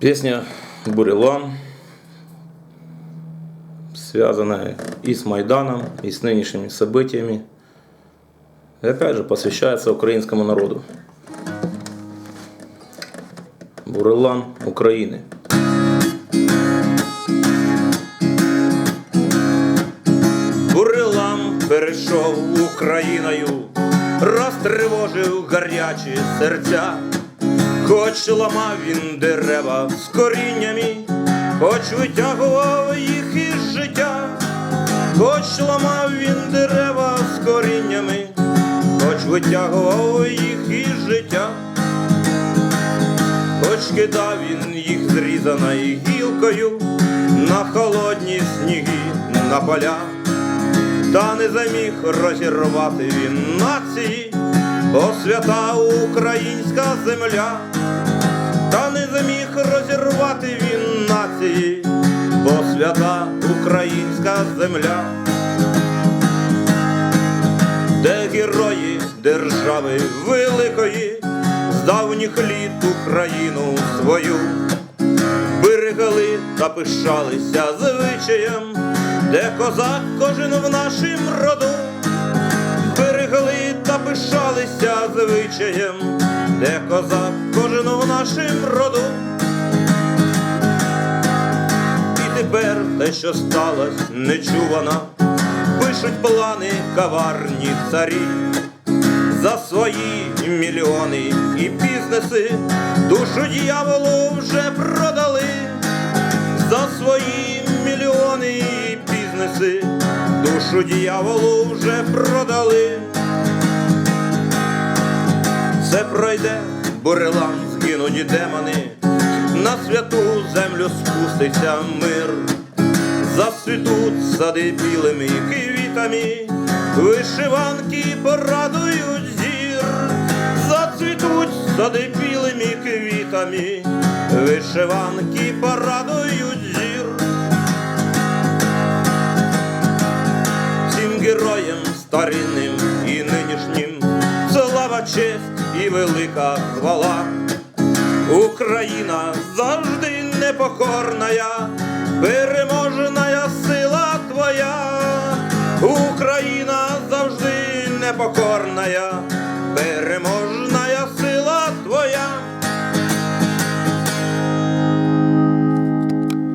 Песня «Бурелом», связанная и с Майданом, и с нынешними событиями. И опять же посвящается украинскому народу. Бурелан Украины. Бурелам перейшов Україною, розтривожив гарячі серця. Хоч ламав він дерева з коріннями, хоч витягував їх із життя, хоч ламав він дерева з коріннями, хоч витягував їх із життя, хоч кидав він їх зрізаною гілкою на холодні сніги на поля, та не заміг розірвати він нації, бо свята українська земля, та не заміг розірвати він нації, бо свята українська земля, де герої держави великої, з давніх літ Україну свою берегали та пишалися звичаєм, де козак кожен в нашім роду, звичаєм, де козак кожен в нашім роду. І тепер те, що сталося, нечувано, пишуть плани каварні царі. За свої мільйони і бізнеси душу дьяволу вже продали, за свої мільйони і бізнеси душу дьяволу вже продали. Все пройде, бурелам згинуть демони, на святу землю спуститься мир, зацвітуть сади білими квітами, вишиванки порадують зір, зацвітуть сади білими квітами, вишиванки порадують зір. Всім героям старинним і нинішнім велика хвала. Україна завжди непокорна, переможна сила твоя, Україна завжди непокорная,